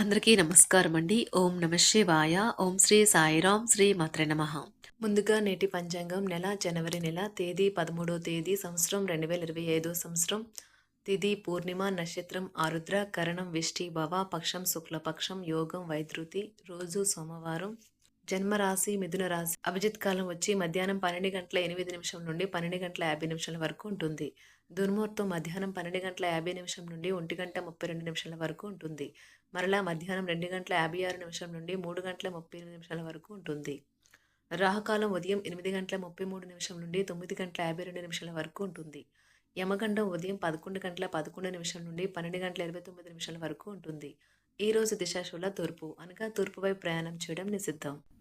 అందరికీ నమస్కారం అండి ఓం నమ శివాయ. ఓం శ్రీ సాయిరాం శ్రీ మాత్ర నమ. ముందుగా నేటి పంచాంగం నెల జనవరి నెల తేదీ పదమూడో తేదీ సంవత్సరం రెండు వేల ఇరవై ఐదో సంవత్సరం. తిథి పూర్ణిమ నక్షత్రం ఆరుద్ర కరణం విష్టి భవ పక్షం శుక్లపక్షం యోగం వైద్యుతి రోజు సోమవారం. జన్మరాశి మిథున రాశి అభిజిత్ కాలం వచ్చి మధ్యాహ్నం పన్నెండు గంటల ఎనిమిది నిమిషం నుండి పన్నెండు గంటల యాభై నిమిషాల వరకు ఉంటుంది. దుర్ముహూర్తం మధ్యాహ్నం పన్నెండు గంటల యాభై నిమిషం నుండి ఒంటి గంట ముప్పై రెండు నిమిషాల వరకు ఉంటుంది. మరలా మధ్యాహ్నం రెండు గంటల యాభై ఆరు నిమిషం నుండి మూడు గంటల ముప్పై ఎనిమిది నిమిషాల వరకు ఉంటుంది. రాహుకాలం ఉదయం ఎనిమిది గంటల ముప్పై మూడు నిమిషం నుండి తొమ్మిది గంటల యాభై రెండు నిమిషాల వరకు ఉంటుంది. యమగండం ఉదయం పదకొండు గంటల పదకొండు నిమిషం నుండి పన్నెండు గంటల ఇరవై తొమ్మిది నిమిషాల వరకు ఉంటుంది. ఈ రోజు దిశాశుల తూర్పు అనగా తూర్పు వైపు ప్రయాణం చేయడం నిషిద్ధం.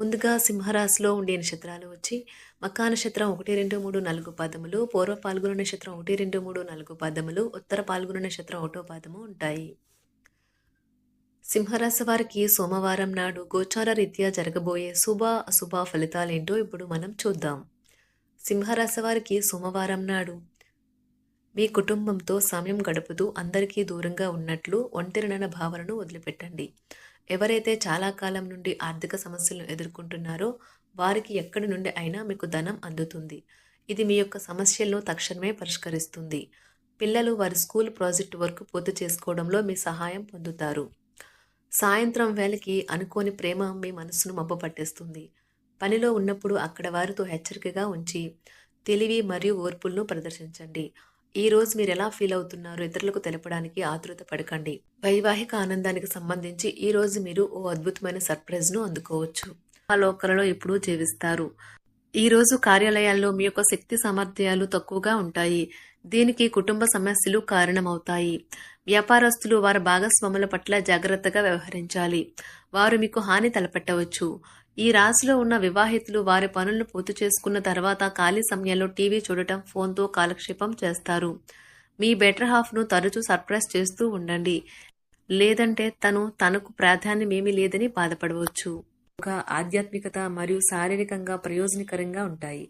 ముందుగా సింహరాశిలో ఉండే నక్షత్రాలు వచ్చి మకా నక్షత్రం ఒకటి రెండు మూడు నాలుగు పాదములు పూర్వ పాల్గొన నక్షత్రం ఒకటి రెండు మూడు నాలుగు పాదములు ఉత్తర పాల్గొన నక్షత్రం ఒకటో పాదము ఉంటాయి. సింహరాశి వారికి సోమవారం నాడు గోచార రీత్యా జరగబోయే శుభ అశుభ ఫలితాలేంటో ఇప్పుడు మనం చూద్దాం. సింహరాశి వారికి సోమవారం నాడు మీ కుటుంబంతో సమయం గడుపుతూ అందరికీ దూరంగా ఉన్నట్లు ఒంటరినన భావనను వదిలిపెట్టండి. ఎవరైతే చాలా కాలం నుండి ఆర్థిక సమస్యలను ఎదుర్కొంటున్నారో వారికి ఎక్కడి నుండి అయినా మీకు ధనం అందుతుంది. ఇది మీ యొక్క సమస్యలను తక్షణమే పరిష్కరిస్తుంది. పిల్లలు వారి స్కూల్ ప్రాజెక్ట్ వర్క్ పూర్తి చేసుకోవడంలో మీ సహాయం పొందుతారు. సాయంత్రం వేళకి అనుకోని ప్రేమ మీ మనసును మబ్బు పట్టేస్తుంది. పనిలో ఉన్నప్పుడు అక్కడ వారితో హెచ్చరికగా ఉంచి తెలివి మరియు ఓర్పులను ప్రదర్శించండి. ఈ రోజు మీరు ఎలా ఫీల్ అవుతున్నారో? ఇతరులకు తెలపడానికి ఆతృత పడకండి. వైవాహిక ఆనందానికి సంబంధించి ఈ రోజు మీరు ఓ అద్భుతమైన సర్ప్రైజ్ను అందుకోవచ్చు. ఆ లోకలలో ఇప్పుడు జీవిస్తారు. ఈ రోజు కార్యాలయాల్లో మీ యొక్క శక్తి సామర్థ్యాలు తక్కువగా ఉంటాయి. దీనికి కుటుంబ సమస్యలు కారణమవుతాయి. వ్యాపారస్తులు వారి భాగస్వాముల పట్ల జాగ్రత్తగా వ్యవహరించాలి. వారు మీకు హాని తలపెట్టవచ్చు. ఈ రాశిలో ఉన్న వివాహితులు వారి పనులను పూర్తి చేసుకున్న తర్వాత ఖాళీ సమయంలో టీవీ చూడటం ఫోన్తో కాలక్షేపం చేస్తారు. మీ బెటర్ హాఫ్ను తరచూ సర్ప్రైజ్ చేస్తూ ఉండండి. లేదంటే తను తనకు ప్రాధాన్యమేమీ లేదని బాధపడవచ్చు. ఒక ఆధ్యాత్మికత మరియు శారీరకంగా ప్రయోజనకరంగా ఉంటాయి.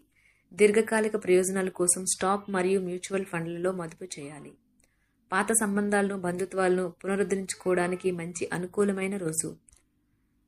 దీర్ఘకాలిక ప్రయోజనాల కోసం స్టాక్ మరియు మ్యూచువల్ ఫండ్లలో మదుపు చేయాలి. పాత సంబంధాలను బంధుత్వాలను పునరుద్ధరించుకోవడానికి మంచి అనుకూలమైన రోజు.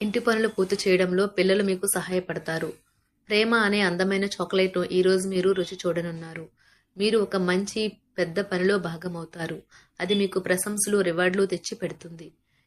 ఇంటి పనులు పూర్తి చేయడంలో పిల్లలు మీకు సహాయపడతారు. ప్రేమ అనే అందమైన చాక్లెట్ను ఈ రోజు మీరు రుచి చూడనున్నారు. మీరు ఒక మంచి పెద్ద పనిలో భాగమవుతారు. అది మీకు ప్రశంసలు రివార్డులు తెచ్చి పెడుతుంది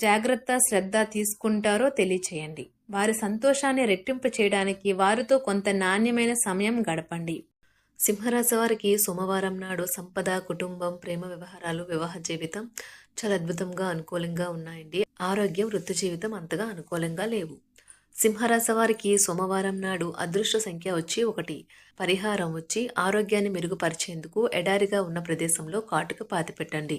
జాగ్రత్త శ్రద్ధ తీసుకుంటారో తెలియచేయండి. వారి సంతోషాన్ని రెట్టింపు చేయడానికి వారితో కొంత నాణ్యమైన సమయం గడపండి. సింహరాశి వారికి సోమవారం నాడు సంపద కుటుంబం ప్రేమ వ్యవహారాలు వివాహ జీవితం చాలా అద్భుతంగా అనుకూలంగా ఉన్నాయండి. ఆరోగ్యం వృత్తి జీవితం అంతగా అనుకూలంగా లేవు. సింహరాశి వారికి సోమవారం నాడు అదృష్ట సంఖ్య వచ్చి ఒకటి. పరిహారం వచ్చి ఆరోగ్యాన్ని మెరుగుపరిచేందుకు ఎడారిగా ఉన్న ప్రదేశంలో కాటుక పాతిపెట్టండి.